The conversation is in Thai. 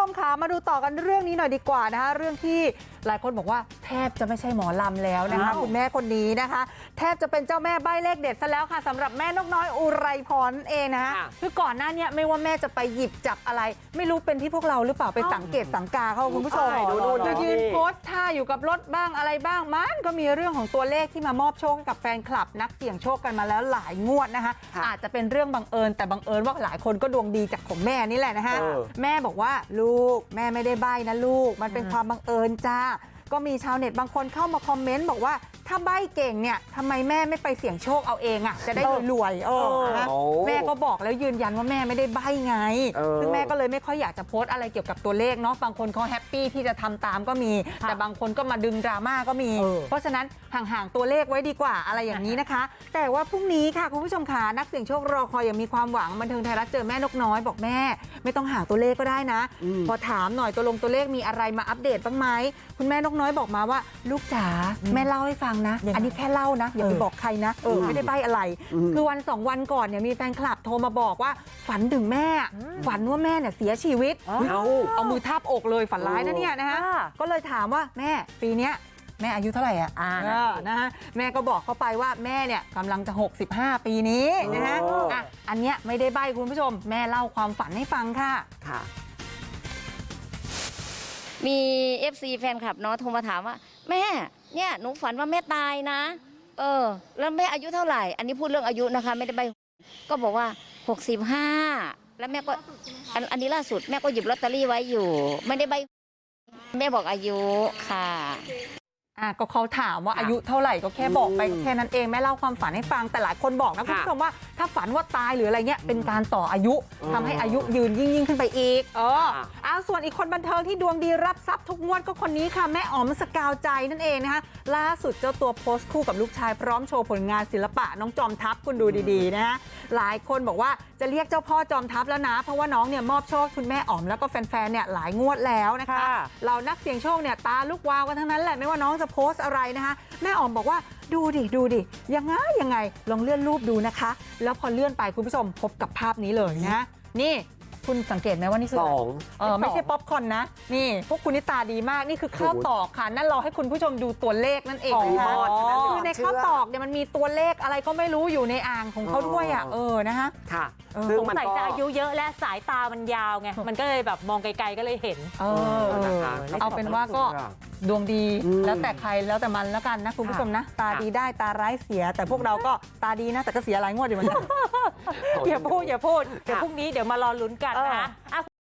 ชมค่ะมาดูต่อกันเรื่องนี้หน่อยดีกว่านะคะเรื่องที่หลายคนบอกว่า ทบจะไม่ใช่หมอลำแล้วนะคะอ้าวคุณแม่คนนี้นะคะ แทบจะเป็นเจ้าแม่ใบเลขเด็ดซะแล้วค่ะสำหรับแม่นกน้อยอุไรพรนั่นเองนะคะค่ะคือก่อนหน้าเนี้ไม่ว่าแม่จะไปหยิบจับอะไร ไม่รู้เป็นที่พวกเราหรือเปล่าไปสังเกตสังกาเขาคุณผู้ชมใช่ดูดูดูจะยืนโพสท่าอยู่กับรถบ้างอะไรบ้างมันก็มีเรื่องของตัวเลขที่มามอบโชคให้กับแฟนคลับนักเสี่ยงโชคกันมาแล้วหลายงวดนะคะค่ะอาจจะเป็นเรื่องบังเอิญแต่บังเอิญว่าหลายคนก็ดวงดีจากของแม่นี่แหละนะคะเออแม่บอกว่าลูกแม่ไม่ได้ใบ้นะลูก มันเป็นความบังเอิญจ้า ก็มีชาวเน็ตบางคนเข้ามาคอมเมนต์บอกว่าถ้าใบ้เก่งเนี่ยทำไมแม่ไม่ไปเสี่ยงโชคเอาเองอะ่ะจะได้รวยๆเออนะโอ้แม่ก็บอกแล้วยืนยันว่าแม่ไม่ได้ใบ้ไงเออซึ่งแม่ก็เลยไม่ค่อยอยากจะโพสต์อะไรเกี่ยวกับตัวเลขเนาะบางคนเขาแฮปปี้ที่จะทำตามก็มี แต่บางคนก็มาดึงดราม่าก็มีเออเพราะฉะนั้นห่างๆตัวเลขไว้ดีกว่าอะไรอย่างนี้นะคะ แต่ว่าพรุ่งนี้ค่ะคุณผู้ชมค่ะนักเสี่ยงโชครอคอยอย่างมีความหวังบันเทิงไทยรัฐเจอแม่นกน้อยบอกแม่ ไม่ต้องห่างตัวเลขก็ได้นะอืมพอถามหน่อยตัวลงตัวเลขมีอะไรมาอัปเดตบ้างไหมคุณแม่นกน้อยบอกมาว่าลูกจ๋าแม่เล่าให้ฟังนะยังไงอันนี้แค่เล่านะ อย่าไปเออบอกใครนะเอออืมไม่ได้ใบอะไรอืมคือวันสองวันก่อนเนี่ยมีแฟนคลับโทรมาบอกว่าฝันถึงแม่ ฝันว่าแม่เนี่ยเสียชีวิต เอาเอามือทาบอกเลยฝันร้ายนะเนี่ยนะฮะอ่าก็เลยถามว่าแม่ปีเนี้ยแม่อายุเท่าไหร่อะอ่าเออนะฮะแม่ก็บอกเข้าไปว่าแม่เนี่ยกำลังจะ 65 ปีนี้นะฮะโอ้อะอันเนี้ยไม่ได้ใบคุณผู้ชม แม่เล่าความฝันให้ฟังค่ะค่ะ มี FC แฟนคลับเนาะโทรมาถามว่า แม่เนี่ยหนูฝันว่าแม่ตายนะ เออ แล้วแม่อายุเท่าไหร่ อันนี้พูดเรื่องอายุนะคะ ไม่ได้ใบก็บอกว่า 65 แล้วแม่ก็อันอันนี้ล่าสุดแม่ก็หยิบลอตเตอรี่ไว้อยู่ ไม่ได้ใบ แม่บอกอายุค่ะอะ ก็เขาถามว่าค่ะอายุเท่าไหร่ก็แค่บอกไปอืมแค่นั้นเองแม่เล่าความฝันให้ฟังแต่หลายคนบอกนะคุณค่ะผู้ชมว่าถ้าฝันว่าตายหรืออะไรเงี้ยเป็นการต่ออายุอ๋อทำให้อายุยืนยิ่งยิ่งขึ้นไปอีกเออค่ะเอาส่วนอีกคนบันเทิงที่ดวงดีรับทรัพย์ทุกงวดก็คนนี้ค่ะแม่อ๋อมสกาวใจนั่นเองนะคะล่าสุดเจ้าตัวโพสต์คู่กับลูกชายพร้อมโชว์ผลงานศิลปะน้องจอมทัพคุณดูดีๆนะฮะหลายคนบอกว่าจะเรียกเจ้าพ่อจอมทัพแล้วนะ เพราะว่าน้องเนี่ยมอบโชคคุณแม่อ๋อมแล้วก็แฟนๆเนี่ยหลายงวดแล้วนะคะค่ะเรานักเสี่ยงโชคเนี่ยตาลูกวาวกันทั้งนั้นแหละไม่ว่าน้องจะโพสต์อะไรนะคะแม่อ๋อมบอกว่าดูดิดูดิยังไงยังไงลองเลื่อนรูปดูนะคะ แล้วพอเลื่อนไปคุณผู้ชมพบกับภาพนี้เลยนะนี่คุณสังเกตไหมว่านี่คือสอะไรองเออไม่ใช่ป๊อปคอร์นนะ นี่ พวกคุณนี่ตาดีมากนี่คือข้าวตอกค่ะ นั่นเราให้คุณผู้ชมดูตัวเลขนั่นเองอ๋อนะคะอ๋อคือในข้าวตอกเนี่ยมันมีตัวเลขอะไรก็ไม่รู้อยู่ในอ่างของเขาด้วยอะเออนะคะค่ะเออซึ่งสงมันสัยก็จะอายุเยอะและสายตามันยาวไง มันก็เลยแบบมองไกลๆก็เลยเห็น เออนะคะเอาเป็นว่าก็ดวงดีอืมแล้วแต่ใครแล้วแต่มันแล้วกันนะคุณผู้ชมนะ ตาค่ะดีได้ตาร้ายเสีย แต่พวกเราก็ตาดีนะแต่ก็เสียหลายงวดอยู่เหมือนกันอย่าพูดอย่าพูดเดี๋ยวค่ะพรุ่งนี้เดี๋ยวมารอลุ้นกันเออนะอะ